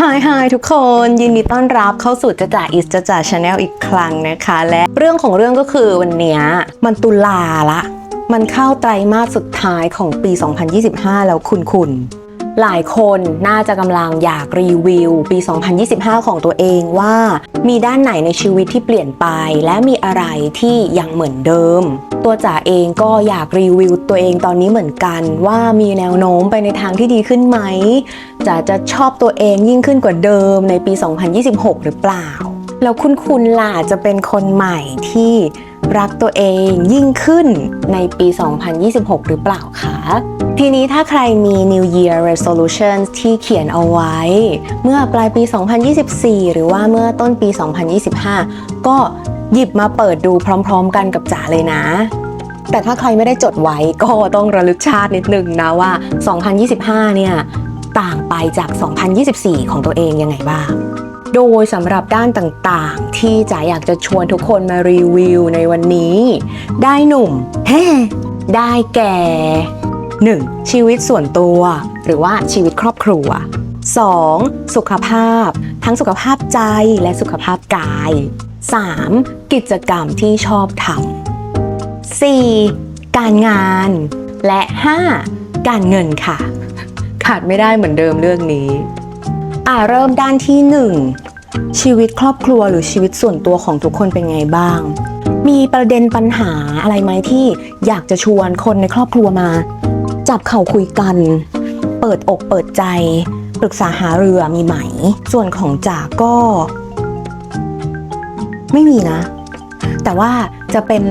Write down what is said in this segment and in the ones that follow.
ฮายฮายทุกคนยินดีต้อนรับเข้าสู่จะจ่าอิสจะจ่าชาแนลอีกครั้งนะคะ และเรื่องของเรื่องก็คือวันนี้มันตุลาละ มันเข้าไตรมาสสุดท้ายของปี 2025 แล้วคุณคุณ หลายคนน่าจะกำลังอยากรีวิว ปี 2025 ของตัวเองว่า มีด้านไหนในชีวิตที่เปลี่ยนไป และมีอะไรที่ยังเหมือนเดิม ตัวจ๋าเองก็อยากรีวิวตัวเองตอนนี้เหมือนกันว่ามีแนวโน้มไปในทางที่ดีขึ้นไหมจ๋าจะชอบตัวเองยิ่งขึ้นกว่าเดิมในปี 2026 หรือเปล่า แล้วคุณคุณล่ะจะเป็นคนใหม่ที่ รักตัวเองยิ่งขึ้นในปี 2026 หรือเปล่าคะ ทีนี้ถ้าใครมี New Year Resolutions ที่เขียนเอาไว้ เมื่อปลายปี 2024 หรือว่าเมื่อต้นปี 2025 ก็หยิบมาเปิดดูพร้อมๆกันกับจ๋าเลยนะ แต่ถ้าใครไม่ได้จดไว้ก็ต้องระลึกชาตินิดนึงนะว่า 2025 เนี่ย ต่างไปจาก 2024 ของตัวเองยังไงบ้าง โดยสำหรับด้านต่างๆ ที่จ๋าอยากจะชวนทุกคนมารีวิวในวันนี้ ได้หนุ่มแฮได้แก่ 1. ชีวิตส่วนตัว หรือว่าชีวิตครอบครัว 2. สุขภาพ ทั้งสุขภาพใจและสุขภาพกาย 3. กิจกรรมที่ชอบทำ 4. การงาน และ 5. การเงินค่ะ ขาดไม่ได้เหมือนเดิมเรื่องนี้ อ่าเริ่มด้านที่ 1 ชีวิตครอบครัวหรือชีวิตส่วนตัวของทุกคนเป็นไงบ้าง มีประเด็นปัญหาอะไรไหมที่อยากจะชวนคนในครอบครัวมา จับเข่าคุยกัน เปิดอกเปิดใจ ปรึกษาหาเรือมีไหม ส่วนของจ๋าก็ ไม่มีนะ แต่ว่าจะเป็น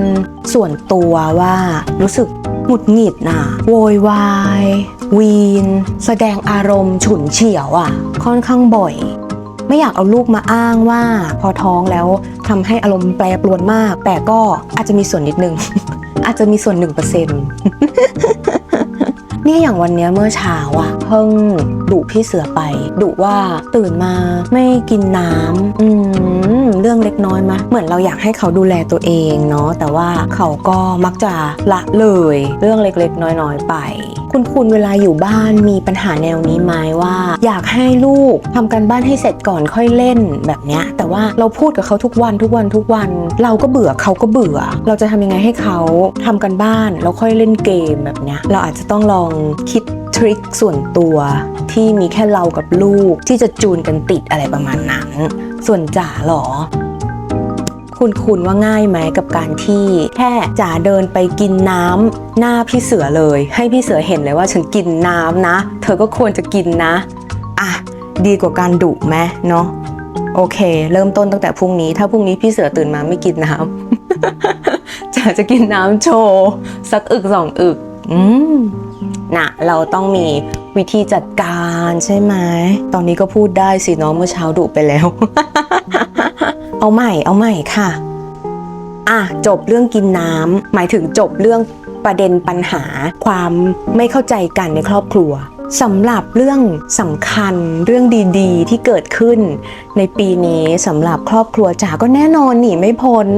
ส่วนตัวว่ารู้สึกหงุดหงิดน่ะโวยวาย วีน แสดงอารมณ์ฉุนเฉียวอะ ค่อนข้างบ่อย ไม่อยากเอาลูกมาอ้างว่าพอท้องแล้วทำให้อารมณ์แปรปรวนมาก แต่ก็อาจจะมีส่วนนิดนึง อาจจะมีส่วนหนึ่งเปอร์เซ็นต์เนี่ยอย่างวันเนี้ยเมื่อเช้าอะเพิ่งดุพี่เสือไปดุว่าตื่นมาไม่กินน้ำอืมเรื่องเล็กน้อยมะเหมือนเราอยากให้เขาดูแลตัวเองเนาะแต่ว่าเขาก็มักจะละเลยเรื่องเล็กๆ น้อยๆไป คุณคุณเวลาอยู่บ้านมีปัญหาแนวนี้ไหมว่า อยากให้ลูกทำการบ้านให้เสร็จก่อนค่อยเล่นแบบเนี้ยแต่ว่าเราพูดกับเขาทุกวันทุกวันทุกวัน เราก็เบื่อเขาก็เบื่อ เราจะทำยังไงให้เขาทำกันบ้านแล้วค่อยเล่นเกมแบบเนี้ยเราอาจจะต้องลองคิดทริคส่วนตัวที่มีแค่เรากับลูกที่จะจูนกันติดอะไรประมาณนั้น ส่วนจ๋าหรอ คุณคุณว่าง่ายไหมกับการที่แค่จ๋าเดินไปกินน้ำหน้าพี่เสือเลย ให้พี่เสือเห็นเลยว่าฉันกินน้ำนะ เธอก็ควรจะกินนะอะดีกว่าการดุไหมเนาะโอเค เริ่มต้นตั้งแต่พรุ่งนี้ ถ้าพรุ่งนี้พี่เสือตื่นมาไม่กินน้ำจ๋าจะกินน้ำโชว์สักอึกสองอึก อืมนะเราต้องมีวิธีจัดการใช่ไหม ตอนนี้ก็พูดได้สิน้องเมื่อเช้าดุไปแล้ว เอาใหม่เอาใหม่ค่ะ อะจบเรื่องกินน้ำหมายถึงจบเรื่องประเด็นปัญหา ความไม่เข้าใจกันในครอบครัวสำหรับเรื่องสำคัญเรื่องดีๆ ที่เกิดขึ้น ในปีนี้สำหรับครอบครัวจ๋าก็แน่นอนหนีไม่พ้น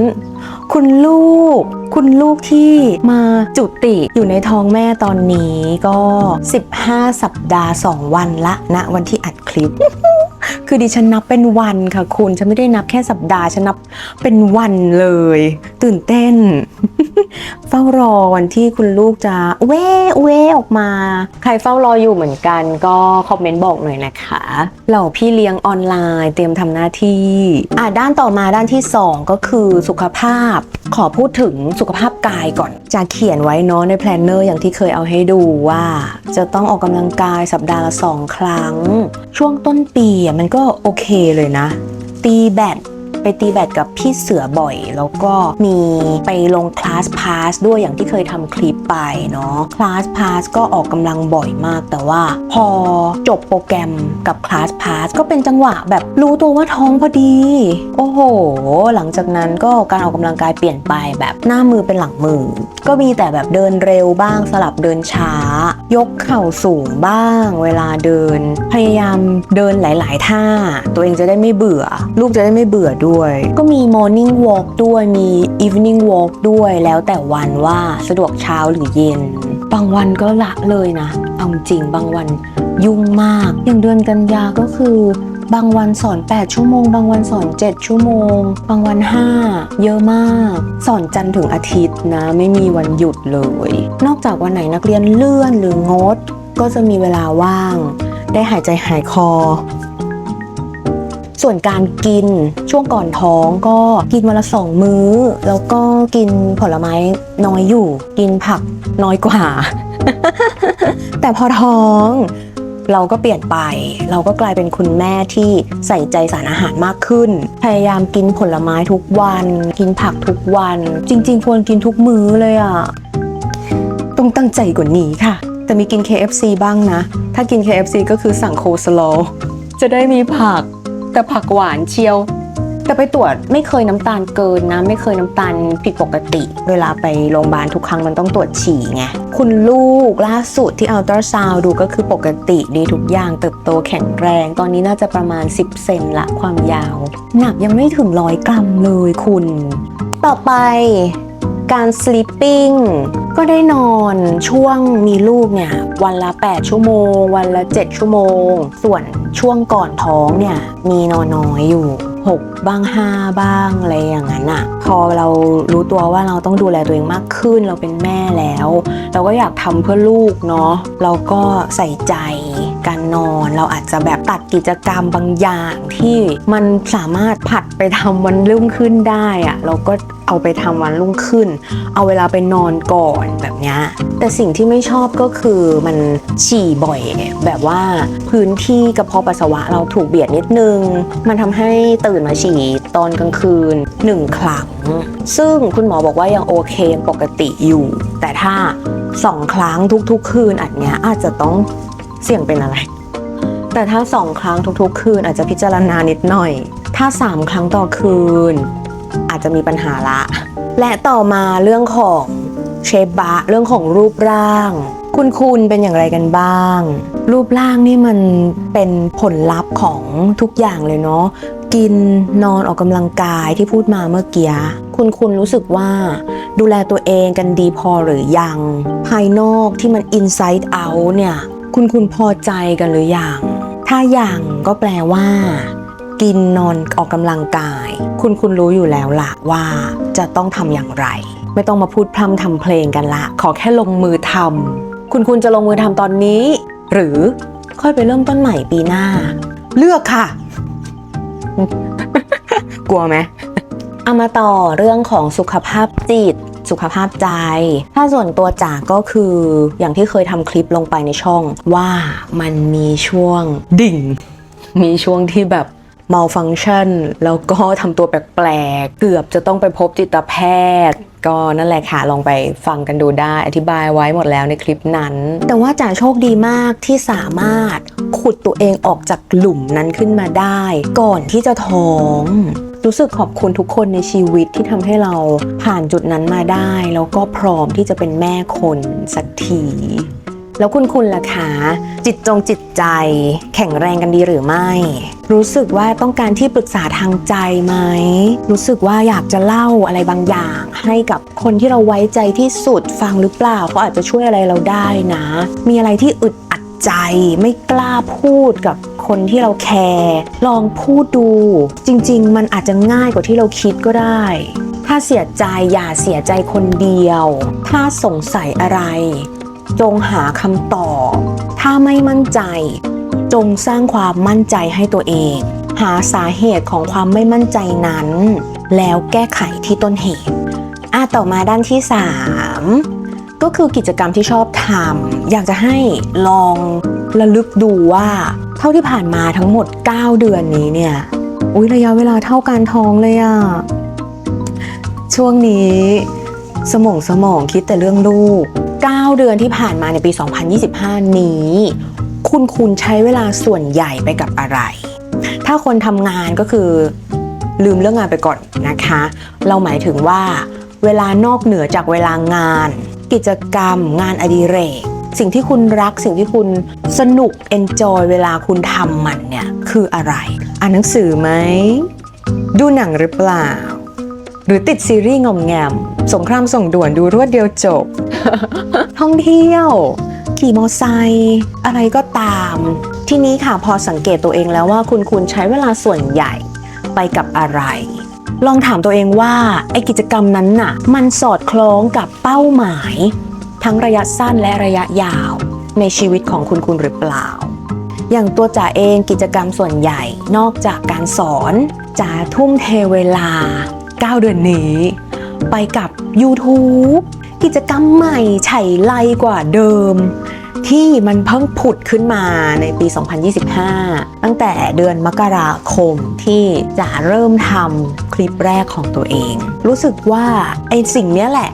คุณลูก คุณลูกที่มาจุติอยู่ในท้องแม่ตอนนี้ก็ 15 สัปดาห์ 2 วันละณวันที่อัดคลิป คือดิฉันนับเป็นวันค่ะคุณ ฉันไม่ได้นับแค่สัปดาห์ ฉันนับเป็นวันเลย ตื่นเต้น เฝ้ารอวันที่คุณลูกจะเว้เว้ออกมา ใครเฝ้ารออยู่เหมือนกัน ก็คอมเมนต์บอกหน่อยนะคะ เหล่าพี่เลี้ยงออนไลน์เตรียมทำหน้าที่ อะด้านต่อมาด้านที่ 2 ก็คือสุขภาพ ขอพูดถึงสุขภาพกายก่อน จะเขียนไว้เนาะในแพลนเนอร์อย่างที่เคยเอาให้ดูว่า จะต้องออกกำลังกายสัปดาห์ละสองครั้ง ช่วงต้นปีมันก็โอเคเลยนะ ตีแบดไปตีแบดกับพี่เสือบ่อย แล้วก็มีไปลงคลาสพาสด้วยอย่างที่เคยทำคลิปไปเนาะคลาสพาสก็ออกกำลังบ่อยมาก แต่ว่าพอจบโปรแกรมกับคลาสพาสก็เป็นจังหวะแบบรู้ตัวว่าท้องพอดี โอ้โห หลังจากนั้นก็การออกกำลังกายเปลี่ยนไปแบบหน้ามือเป็นหลังมือ ก็มีแต่แบบเดินเร็วบ้างสลับเดินช้า ยกเข่าสูงบ้าง เวลาเดิน พยายามเดินหลาย ๆ ท่า ตัวเองจะได้ไม่เบื่อ ลูกจะได้ไม่เบื่อด้วย ก็มี morning walk ด้วยมี evening walk ด้วยแล้วแต่วันว่าสะดวกเช้าหรือเย็น บางวันก็ละเลยนะเอาจริงบางวัน ยุ่งมาก อย่างเดือนกันยาก็คือบางวันสอน 8 ชั่วโมง บางวันสอน 7 ชั่วโมง บางวัน 5 เยอะมาก สอนจันทร์ถึงอาทิตย์นะ ไม่มีวันหยุดเลย นอกจากวันไหนนักเรียนเลื่อนหรืองด ก็จะมีเวลาว่าง ได้หายใจหายคอ ส่วนการกินช่วงก่อนท้องก็กินวันละสองมื้อ แล้วก็กินผลไม้น้อยอยู่ กินผักน้อยกว่า แต่พอท้อง เราก็เปลี่ยนไป เราก็กลายเป็นคุณแม่ที่ใส่ใจสารอาหารมากขึ้น พยายามกินผลไม้ทุกวัน กินผักทุกวัน จริง ๆ ควรกินทุกมื้อเลยอะต้องตั้งใจกว่านี้ค่ะ แต่มีกิน KFC บ้างนะ ถ้ากิน KFC ก็คือสั่งโคสโลจะได้มีผัก แต่ผักหวานเชียว แต่ไปตรวจไม่เคยน้ำตาลเกินนะ ไม่เคยน้ำตาลผิดปกติ เวลาไปโรงพยาบาลทุกครั้งมันต้องตรวจฉี่ไงคุณลูกล่าสุดที่อัลตราซาวดูก็คือปกติดีทุกอย่างเติบโตแข็งแรง ตอนนี้น่าจะประมาณ 10 เซนละความยาว หนักยังไม่ถึงร้อยกรัมเลยคุณ ต่อไปการ sleeping ก็ได้นอนช่วงมีลูกเนี่ย วันละ 8 ชั่วโมง วันละ 7 ชั่วโมง ส่วนช่วงก่อนท้องเนี่ย มีนอนน้อยอยู่ 6 บ้าง 5 บ้างอะไรอย่างนั้นอะพอเรารู้ตัวว่าเราต้องดูแลตัวเองมากขึ้นเราเป็นแม่แล้ว เราก็อยากทำเพื่อลูกเนาะเราก็ใส่ใจ การนอน เราอาจจะแบบตัดกิจกรรมบางอย่างที่มันสามารถผัดไปทำวันรุ่งขึ้นได้อะเราก็เอาไปทำวันรุ่งขึ้น เอาเวลาไปนอนก่อนแบบเนี้ยแต่สิ่งที่ไม่ชอบก็คือมันฉี่บ่อย แบบว่าพื้นที่กระเพาะปัสสาวะเราถูกเบียดนิดนึง มันทำให้ตื่นมาฉี่ตอนกลางคืนหนึ่งครั้งซึ่งคุณหมอบอกว่ายังโอเคปกติอยู่ แต่ถ้าสองครั้งทุกๆ คืนอันเนี้ยอาจจะต้อง เสี่ยงเป็นอะไร แต่ถ้าสองครั้งทุกๆ คืนอาจจะพิจารณานิดหน่อย ถ้าสามครั้งต่อคืน อาจจะมีปัญหาละ และต่อมาเรื่องของเชฟบะเรื่องของรูปร่าง คุณคุณเป็นอย่างไรกันบ้าง รูปร่างนี่มันเป็นผลลัพธ์ของทุกอย่างเลยเนาะกินนอนออกกำลังกายที่พูดมาเมื่อกี้คุณคุณรู้สึกว่า ดูแลตัวเองกันดีพอหรือยัง ภายนอกที่มัน inside out เนี่ย คุณคุณพอใจกันหรือยัง ถ้าอย่างก็แปลว่า กินนอนออกกำลังกาย คุณคุณรู้อยู่แล้วล่ะว่าจะต้องทำอย่างไร ไม่ต้องมาพูดพร่ำทำเพลงกันละ ขอแค่ลงมือทำคุณคุณจะลงมือทำตอนนี้ หรือค่อยไปเริ่มต้นใหม่ปีหน้า เลือกค่ะ กลัวไหมเอามาต่อเรื่องของสุขภาพจิต สุขภาพใจ ถ้าส่วนตัวจ๋าก็คืออย่างที่เคยทำคลิปลงไปในช่อง ว่ามันมีช่วงดิ่ง มีช่วงที่แบบ malfunction แล้วก็ทำตัวแปลกๆ เกือบจะต้องไปพบจิตแพทย์ ก็นั่นแหละค่ะ ลองไปฟังกันดูได้ อธิบายไว้หมดแล้วในคลิปนั้น แต่ว่าจ๋าโชคดีมากที่สามารถขุดตัวเองออกจากหลุมนั้นขึ้นมาได้ ก่อนที่จะท้อง รู้สึกขอบคุณทุกคนในชีวิตที่ทำให้เราผ่านจุดนั้นมาได้ แล้วก็พร้อมที่จะเป็นแม่คนสักทีแล้วคุณคุณล่ะคะจิตจงจิตใจ แข็งแรงกันดีหรือไม่ รู้สึกว่าต้องการที่ปรึกษาทางใจไหม รู้สึกว่าอยากจะเล่าอะไรบางอย่าง ให้กับคนที่เราไว้ใจที่สุดฟังหรือเปล่าเขาอาจจะช่วยอะไรเราได้นะ มีอะไรที่อึดอัดใจไม่กล้าพูดกับ คนที่เราแคร์ลองพูดดู จริง ๆ มันอาจจะง่ายกว่าที่เราคิดก็ได้ ถ้าเสียใจอย่าเสียใจคนเดียว ถ้าสงสัยอะไร จงหาคำตอบ ถ้าไม่มั่นใจ จงสร้างความมั่นใจให้ตัวเอง หาสาเหตุของความไม่มั่นใจนั้น แล้วแก้ไขที่ต้นเหตุอะต่อมาด้านที่ 3ก็คือกิจกรรมที่ชอบทำอยากจะให้ลอง ระลึกดูว่าเท่าที่ผ่านมาทั้งหมด 9 เดือนนี้เนี่ยอุ้ยระยะเวลาเท่าการท้องเลยอะช่วงนี้สมองสมองคิดแต่เรื่องลูก 9 เดือนที่ผ่านมาในปี 2025 นี้ คุณคุณใช้เวลาส่วนใหญ่ไปกับอะไร ถ้าคนทำงานก็คือลืมเรื่องงานไปก่อนนะคะ เราหมายถึงว่าเวลานอกเหนือจากเวลางาน กิจกรรม งานอดิเรก สิ่งที่คุณรักสิ่งที่คุณสนุก enjoy เวลาคุณทำมันเนี่ยคืออะไร อ่านหนังสือไหม ดูหนังหรือเปล่า หรือติดซีรีส์งอมแงม สงครามส่งด่วนดูรวดเดียวจบ ท่องเที่ยว ขี่มอไซค์อะไรก็ตาม ทีนี้ค่ะพอสังเกตตัวเองแล้วว่าคุณคุณใช้เวลาส่วนใหญ่ไปกับอะไรลองถามตัวเองว่าไอกิจกรรมนั้นน่ะ มันสอดคล้องกับเป้าหมาย ทั้งระยะสั้นและระยะยาว ในชีวิตของคุณคุณหรือเปล่า อย่างตัวจ๋าเองกิจกรรมส่วนใหญ่นอกจากการสอนจ๋าทุ่มเทเวลา 9 เดือนนี้ ไปกับ YouTube กิจกรรมใหม่ไฉไลกว่าเดิม ที่มันเพิ่งผุดขึ้นมาในปี 2025 ตั้งแต่เดือนมกราคมที่จ๋าเริ่มทำคลิปแรกของตัวเอง รู้สึกว่าไอสิ่งนี้แหละ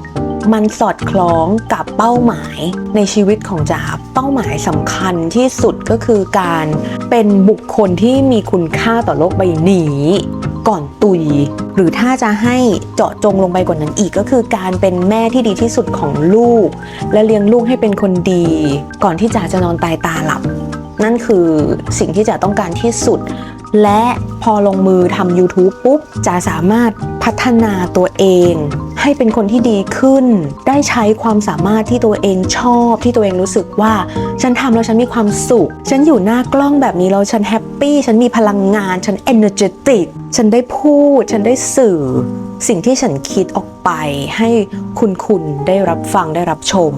มันสอดคล้องกับเป้าหมายในชีวิตของจ๋าเป้าหมายสำคัญที่สุดก็คือการเป็นบุคคลที่มีคุณค่าต่อโลกใบนี้ก่อนตุย หรือถ้าจะให้เจาะจงลงไปกว่านั้นอีกก็คือการเป็นแม่ที่ดีที่สุดของลูก และเลี้ยงลูกให้เป็นคนดี ก่อนที่จ๋าจะนอนตายตาหลับ นั่นคือสิ่งที่จ๋าต้องการที่สุด และพอลงมือทำ YouTube ปุ๊บจ๋าสามารถพัฒนาตัวเอง ให้เป็นคนที่ดีขึ้น ได้ใช้ความสามารถที่ตัวเองชอบที่ตัวเองรู้สึกว่า ฉันทำแล้วฉันมีความสุข ฉันอยู่หน้ากล้องแบบนี้แล้วฉันแฮปปี้ฉันมีพลังงาน ฉันเอเนอร์จติกฉันได้พูด ฉันได้สื่อ สิ่งที่ฉันคิดออกไปให้คุณคุณได้รับฟังได้รับชม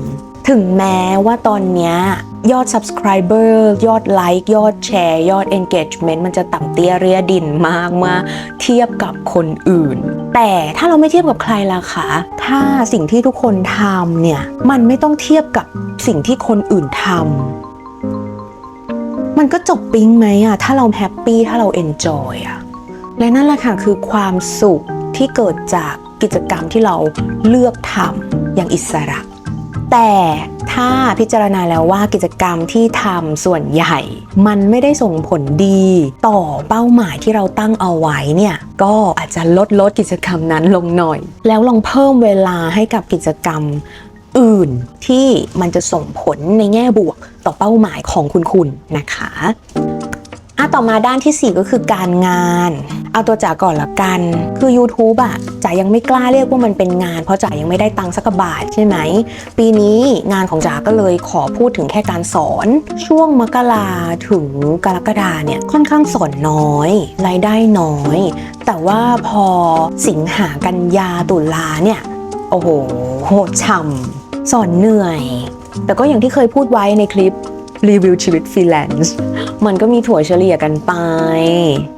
ถึงแม้ว่าตอนนี้ยยอด subscriber ยอดไลค์ยอดแชร์ยอด engagement มันจะต่ำเตี้ยเรียดินมากมาเทียบกับคนอื่น แต่ถ้าเราไม่เทียบกับใครล่ะคะ ถ้าสิ่งที่ทุกคนทำเนี่ย มันไม่ต้องเทียบกับสิ่งที่คนอื่นทำมันก็จบปิ๊งไหมอะถ้าเราแฮปปี้ถ้าเราเอนจอยอะและนั่นแหละค่ะคือความสุขที่เกิดจากกิจกรรมที่เราเลือกทำอย่างอิสระ แต่ถ้าพิจารณาแล้วว่ากิจกรรมที่ทำส่วนใหญ่ มันไม่ได้ส่งผลดี ต่อเป้าหมายที่เราตั้งเอาไว้เนี่ยก็อาจจะลดลดกิจกรรมนั้นลงหน่อย แล้วลองเพิ่มเวลาให้กับกิจกรรมอื่นที่มันจะส่งผลในแง่บวกต่อเป้าหมายของคุณคุณนะคะ อะต่อมาด้านทีสี่ 4 ก็คือการงาน เอาตัวจ๋าก่อนละกัน คือ YouTube อะจ๋ายังไม่กล้าเรียกว่ามันเป็นงาน เพราะจ๋ายังไม่ได้ตังค์สักบาทใช่ไหม ปีนี้งานของจ๋าก็เลยขอพูดถึงแค่การสอน ช่วงมกราถึงกรกฎาเนี่ยค่อนข้างสอนน้อย รายได้น้อย แต่ว่าพอสิงหากันยาตุลาเนี่ยโอ้โหโหดช่ำสอนเหนื่อย แต่ก็อย่างที่เคยพูดไว้ในคลิป รีวิวชีวิตฟรีแลนซ์มันก็มีถั่วเฉลี่ยกันไป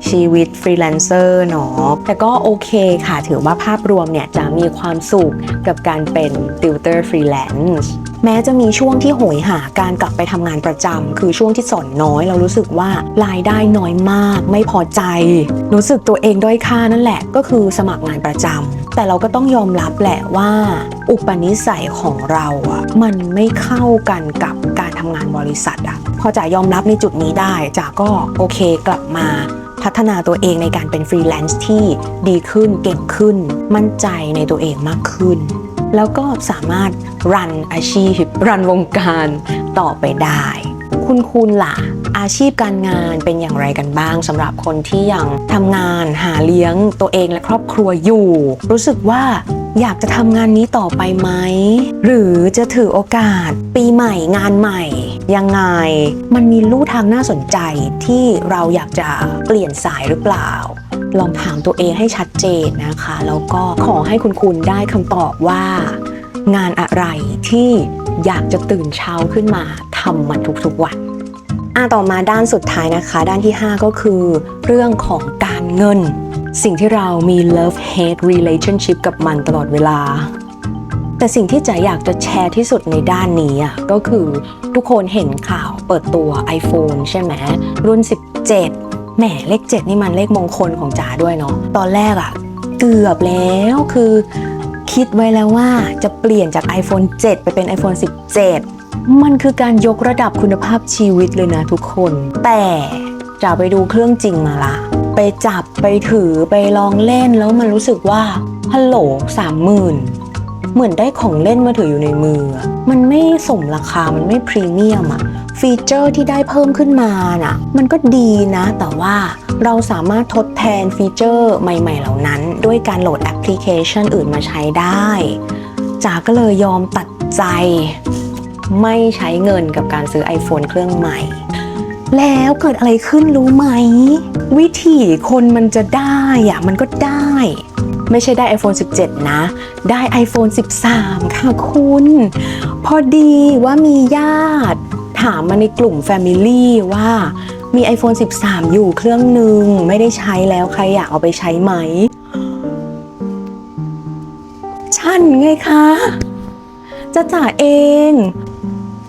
ชีวิตฟรีแลนเซอร์เนาะแต่ก็โอเคค่ะถือว่าภาพรวมเนี่ยจะมีความสุขกับการเป็นติวเตอร์ฟรีแลนซ์ แม้จะมีช่วงที่โหยหาการกลับไปทำงานประจำคือช่วงที่สอนน้อย เรารู้สึกว่ารายได้น้อยมาก ไม่พอใจ รู้สึกตัวเองด้อยค่านั่นแหละ ก็คือสมัครงานประจำแต่เราก็ต้องยอมรับแหละว่า อุปนิสัยของเราอะมันไม่เข้ากันกับการทำงานบริษัทอะพอจ๋ายอมรับในจุดนี้ได้จ๋าก็โอเคกลับมาพัฒนาตัวเองในการเป็นฟรีแลนซ์ที่ดีขึ้นเก่งขึ้น มั่นใจในตัวเองมากขึ้น แล้วก็สามารถรันอาชีพ รันวงการต่อไปได้ คุณคุณล่ะ อาชีพการงานเป็นอย่างไรกันบ้างสำหรับคนที่ยังทำงานหาเลี้ยงตัวเองและครอบครัวอยู่ รู้สึกว่าอยากจะทำงานนี้ต่อไปไหม หรือจะถือโอกาส ปีใหม่งานใหม่ ยังไงมันมีลู่ทางน่าสนใจที่เราอยากจะเปลี่ยนสายหรือเปล่า ลองถามตัวเองให้ชัดเจนนะคะ แล้วก็ขอให้คุณคุณได้คำตอบว่า งานอะไรที่อยากจะตื่นเช้าขึ้นมาทำมันทุกๆวันอะต่อมาด้านสุดท้ายนะคะ ด้านที่ 5 ก็คือ เรื่องของการเงิน สิ่งที่เรามี love hate relationship กับมันตลอดเวลา แต่สิ่งที่จะอยากจะแชร์ที่สุดในด้านนี้อะก็คือทุกคนเห็นข่าวเปิดตัว iPhone ใช่ไหมรุ่น 17 แหมเลข 7 นี่มันเลขมงคลของจ๋าด้วยเนาะตอนแรกอะเกือบแล้วคือ คิดไว้แล้วว่าจะเปลี่ยนจาก iPhone 7 ไปเป็น iPhone 17 มันคือการยกระดับคุณภาพชีวิตเลยนะทุกคน แต่จะไปดูเครื่องจริงมาละไปจับไปถือไปลองเล่นแล้วมันรู้สึกว่าฮัลโหลสามหมื่น เหมือนได้ของเล่นมาถืออยู่ในมือ มันไม่สมราคา มันไม่พรีเมียมอะฟีเจอร์ที่ได้เพิ่มขึ้นมาน่ะ มันก็ดีนะ แต่ว่าเราสามารถทดแทนฟีเจอร์ใหม่ ๆ เหล่านั้น ด้วยการโหลดแอปพลิเคชันอื่นมาใช้ได้จ๋าก็เลยยอมตัดใจ ไม่ใช้เงินกับการซื้อ iPhone เครื่องใหม่ แล้วเกิดอะไรขึ้นรู้ไหม วิธีคนมันจะได้อะมันก็ได้ ไม่ใช่ได้ iPhone 17 นะ ได้ iPhone 13 ค่ะคุณ พอดีว่ามีญาติ ถามมาในกลุ่ม Family ว่ามี iPhone 13 อยู่เครื่องหนึ่งไม่ได้ใช้แล้วใครอยากเอาไปใช้ไหม ฉันไงคะ จะจ่าเอง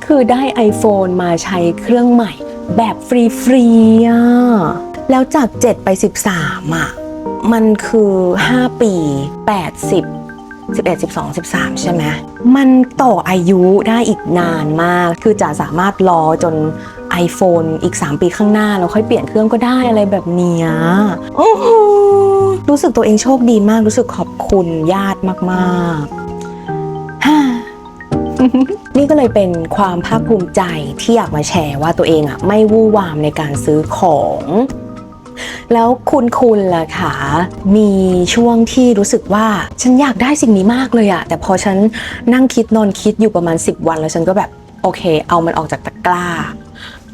คือได้ iPhone มาใช้เครื่องใหม่ แบบฟรีๆอะแล้วจาก 7 ไป 13 อะ มันคือ 5 ปี 80 11 12 13 ใช่ไหมมันต่ออายุได้อีกนานมาก คือจะสามารถรอจน iPhone อีก 3 ปีข้างหน้าแล้วค่อยเปลี่ยนเครื่องก็ได้อะไรแบบเนี้ยโอ้โหรู้สึกตัวเองโชคดีมาก รู้สึกขอบคุณญาติมากๆฮ่านี่ก็เลยเป็นความภาคภูมิใจที่อยากมาแชร์ว่าตัวเองอะไม่วู่วามในการซื้อของ แล้วคุณคุณล่ะคะมีช่วงที่รู้สึกว่าฉันอยากได้สิ่งนี้มากเลยอะแต่พอฉันนั่งคิดนอนคิดอยู่ประมาณ 10 วันแล้วฉันก็แบบโอเค เอามันออกจากตะกร้า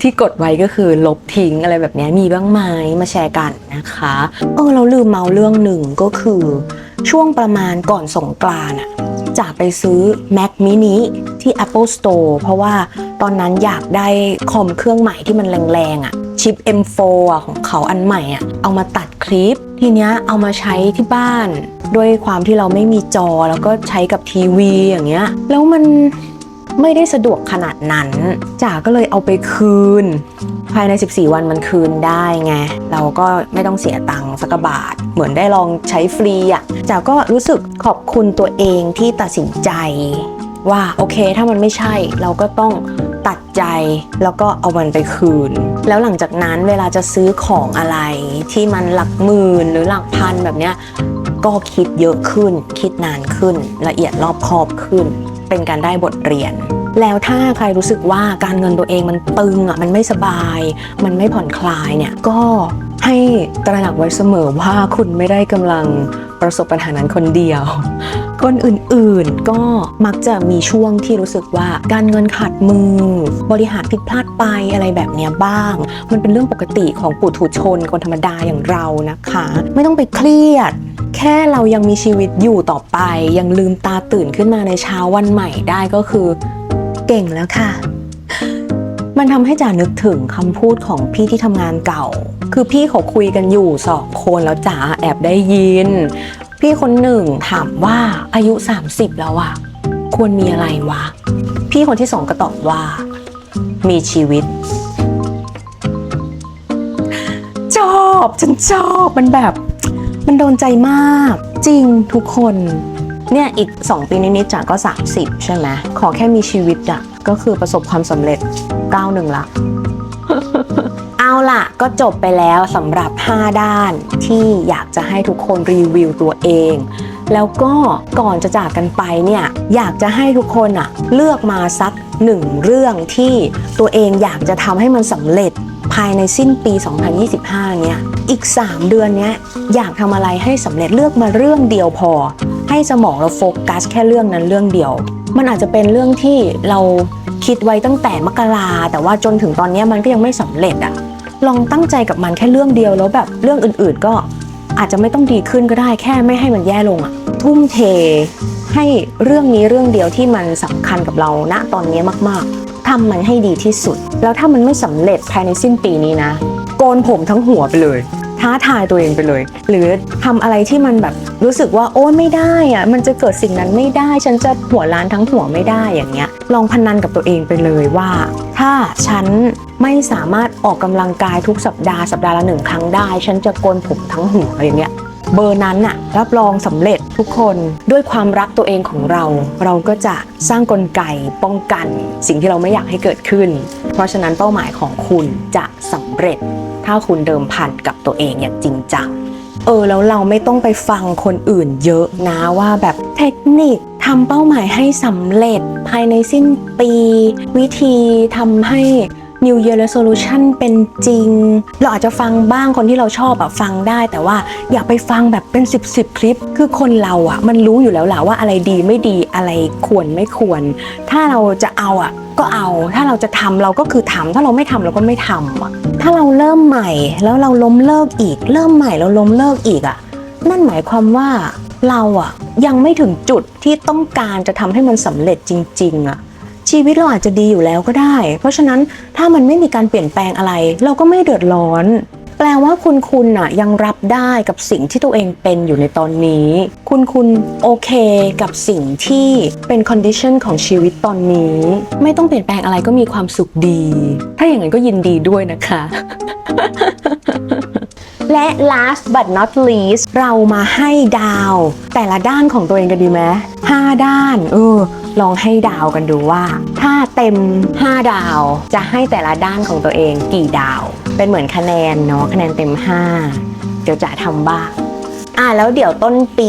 ที่กดไว้ก็คือลบทิ้งอะไรแบบนี้มีบ้างไหมมาแชร์กันนะคะเออเราลืมเมาเรื่องหนึ่งก็คือช่วงประมาณก่อนสงกรานอะจะไปซื้อ Mac mini ที่ Apple Store เพราะว่า ตอนนั้นอยากได้คอมเครื่องใหม่ที่มันแรงๆอะชิป M4 อะของเขาอันใหม่อะเอามาตัดคลิป ทีเนี้ยเอามาใช้ที่บ้าน ด้วยความที่เราไม่มีจอแล้วก็ใช้กับทีวีอย่างเงี้ย แล้วมันไม่ได้สะดวกขนาดนั้นจ๋าก็เลยเอาไปคืน ภายใน 14 วันมันคืนได้ไง เราก็ไม่ต้องเสียตังค์สักบาท เหมือนได้ลองใช้ฟรีอะ่ะจ๋าก็รู้สึกขอบคุณตัวเองที่ตัดสินใจ ว่าโอเค ถ้ามันไม่ใช่เราก็ต้องตัดใจแล้วก็เอามันไปคืน แล้วหลังจากนั้นเวลาจะซื้อของอะไรที่มันหลักหมื่นหรือหลักพันแบบเนี้ยก็คิดเยอะขึ้น คิดนานขึ้น ละเอียดรอบคอบขึ้น เป็นการได้บทเรียน แล้วถ้าใครรู้สึกว่าการเงินตัวเองมันตึงอะมันไม่สบาย มันไม่ผ่อนคลายเนี่ยก็ให้ตระหนักไว้เสมอว่าคุณไม่ได้กำลังประสบปัญหานั้นคนเดียว คนอื่นๆ ก็มักจะมีช่วงที่รู้สึกว่าการเงินขาดมือ บริหารผิดพลาดไปอะไรแบบนี้บ้าง มันเป็นเรื่องปกติของปุถุชนคนธรรมดาอย่างเรานะคะ ไม่ต้องไปเครียดแค่เรายังมีชีวิตอยู่ต่อไป ยังลืมตาตื่นขึ้นมาในเช้าวันใหม่ได้ก็คือ เก่งแล้วค่ะ มันทำให้จ๋านึกถึงคำพูดของพี่ที่ทำงานเก่า คือพี่เขาคุยกันอยู่สองคนแล้วจ๋าแอบได้ยิน พี่คนหนึ่งถามว่าอายุ 30 แล้วอะควรมีอะไรวะ พี่คนที่สองก็ตอบว่า มีชีวิต ชอบฉันชอบมันแบบ มันโดนใจมาก จริงทุกคน เนี่ยอีก 2 ปีนิดๆจ๋าก็ 30 ใช่ไหมขอแค่มีชีวิตอะก็คือประสบความสำเร็จก้าวหนึ่งละ เอาล่ะ ก็จบไปแล้วสำหรับ 5 ด้านที่อยากจะให้ทุกคนรีวิวตัวเอง แล้วก็ก่อนจะจากกันไปเนี่ยอยากจะให้ทุกคนอะเลือกมาสักหนึ่งเรื่องที่ตัวเองอยากจะทำให้มันสำเร็จภายในสิ้นปี 2025 เนี่ย อีก 3 เดือนเนี้ย อยากทำอะไรให้สำเร็จเลือกมาเรื่องเดียวพอ ให้สมองเราโฟกัสแค่เรื่องนั้นเรื่องเดียว มันอาจจะเป็นเรื่องที่เราคิดไว้ตั้งแต่มกราแต่ว่าจนถึงตอนนี้มันก็ยังไม่สำเร็จอะ ลองตั้งใจกับมันแค่เรื่องเดียวแล้วแบบเรื่องอื่นๆก็อาจจะไม่ต้องดีขึ้นก็ได้แค่ไม่ให้มันแย่ลงอะทุ่มเทให้เรื่องนี้เรื่องเดียวที่มันสำคัญกับเราณตอนนี้มากๆทำมันให้ดีที่สุด แล้วถ้ามันไม่สำเร็จภายในสิ้นปีนี้นะ โกนผมทั้งหัวไปเลย ท้าทายตัวเองไปเลย หรือทำอะไรที่มันแบบรู้สึกว่าโอ้ไม่ได้อะมันจะเกิดสิ่งนั้นไม่ได้ ฉันจะหัวล้านทั้งหัวไม่ได้อย่างเงี้ย ลองพนันกับตัวเองไปเลยว่า ถ้าฉันไม่สามารถออกกำลังกายทุกสัปดาห์สัปดาห์ละหนึ่งครั้งได้ ฉันจะโกนผมทั้งหัวอย่างเงี้ยเบอร์นั้นน่ะรับรองสำเร็จทุกคนด้วยความรักตัวเองของเรา เราก็จะสร้างกลไกป้องกัน สิ่งที่เราไม่อยากให้เกิดขึ้น เพราะฉะนั้นเป้าหมายของคุณจะสำเร็จ ถ้าคุณเดิมพันกับตัวเองอย่างจริงจังเออแล้วเราไม่ต้องไปฟังคนอื่นเยอะนะว่าแบบเทคนิคทำเป้าหมายให้สำเร็จภายในสิ้นปี วิธีทำให้ New Year Resolution เป็นจริง เราอาจจะฟังบ้างคนที่เราชอบอะฟังได้ แต่ว่าอย่าไปฟังแบบเป็น 10บสคลิป คือคนเราอะมันรู้อยู่แล้วแหละว่าอะไรดีไม่ดีอะไรควรไม่ควร ถ้าเราจะเอาอะก็เอา ถ้าเราจะทำเราก็คือทำถ้าเราไม่ทำเราก็ไม่ทำอะถ้าเราเริ่มใหม่แล้วเราล้มเลิกอีก เริ่มใหม่แล้วล้มเลิกอีกอะนั่นหมายความว่าเราอะยังไม่ถึงจุดที่ต้องการจะทำให้มันสำเร็จจริง ๆอะ ชีวิตเราอาจจะดีอยู่แล้วก็ได้ เพราะฉะนั้นถ้ามันไม่มีการเปลี่ยนแปลงอะไร เราก็ไม่เดือดร้อน แปลว่าคุณคุณน่ะยังรับได้กับสิ่งที่ตัวเองเป็นอยู่ในตอนนี้ คุณคุณโอเคกับสิ่งที่เป็นคอนดิชันของชีวิตตอนนี้ ไม่ต้องเปลี่ยนแปลงอะไรก็มีความสุขดี ถ้าอย่างนั้นก็ยินดีด้วยนะคะและ last but not least เรามาให้ดาว แต่ละด้านของตัวเองกันดีไหมห้าด้าน เออ ลองให้ดาวกันดูว่า ถ้าเต็ม 5 ดาวจะให้แต่ละด้านของตัวเองกี่ดาว เป็นเหมือนคะแนนเนาะคะแนนเต็ม 5 เดี๋ยวจะทำบ้างอะแล้วเดี๋ยวต้นปี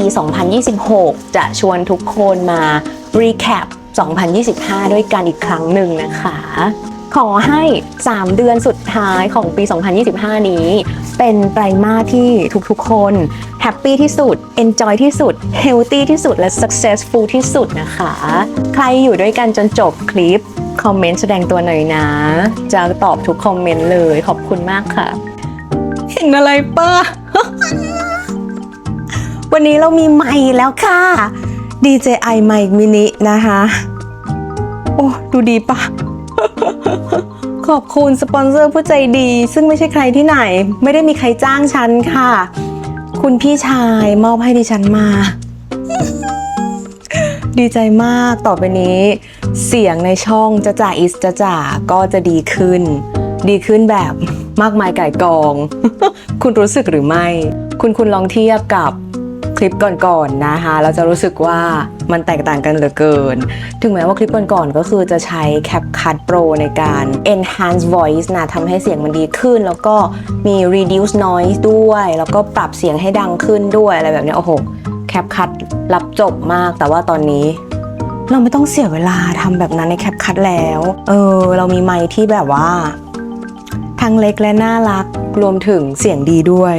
2026 จะชวนทุกคนมา recap 2025 ด้วยกันอีกครั้งหนึ่งนะคะ ขอให้ 3 เดือนสุดท้ายของปี 2025 นี้ เป็นไตรมาสที่ทุกๆคนแฮปปี้ที่สุด enjoy ที่สุด healthy ที่สุดและ successful ที่สุดนะคะ ใครอยู่ด้วยกันจนจบคลิป คอมเมนต์แสดงตัวหน่อยนะ จะตอบทุกคอมเมนต์เลยขอบคุณมากค่ะ เห็นอะไรป้าวันนี้เรามีไมค์แล้วค่ะ DJI Mic Mini นะคะ โอ้ ดูดีปะ ขอบคุณสปอนเซอร์ผู้ใจดี ซึ่งไม่ใช่ใครที่ไหน ไม่ได้มีใครจ้างฉันค่ะ คุณพี่ชายมอบให้ดิฉันมา ดีใจมากต่อไปนี้ เสียงในช่องจะจ่าอิสจะจ่าก็จะดีขึ้น ดีขึ้นแบบมากมายไก่กอง คุณรู้สึกหรือไม่ คุณคุณลองเทียบกับ ลิปก่อนๆนะคะ เราจะรู้สึกว่ามันแตกต่างกันเหลือเกิน ถึงแม้ว่าคลิปก่อนๆก็คือจะใช้ CapCut Pro ในการ enhance voice นะทำให้เสียงมันดีขึ้น แล้วก็มี reduce noise ด้วย แล้วก็ปรับเสียงให้ดังขึ้นด้วยอะไรแบบนี้โอ้โห CapCut รับจบมากแต่ว่าตอนนี้เราไม่ต้องเสียเวลาทำแบบนั้นใน CapCut แล้ว เออ เรามีไมค์ที่แบบว่า ทั้งเล็กและน่ารัก รวมถึงเสียงดีด้วย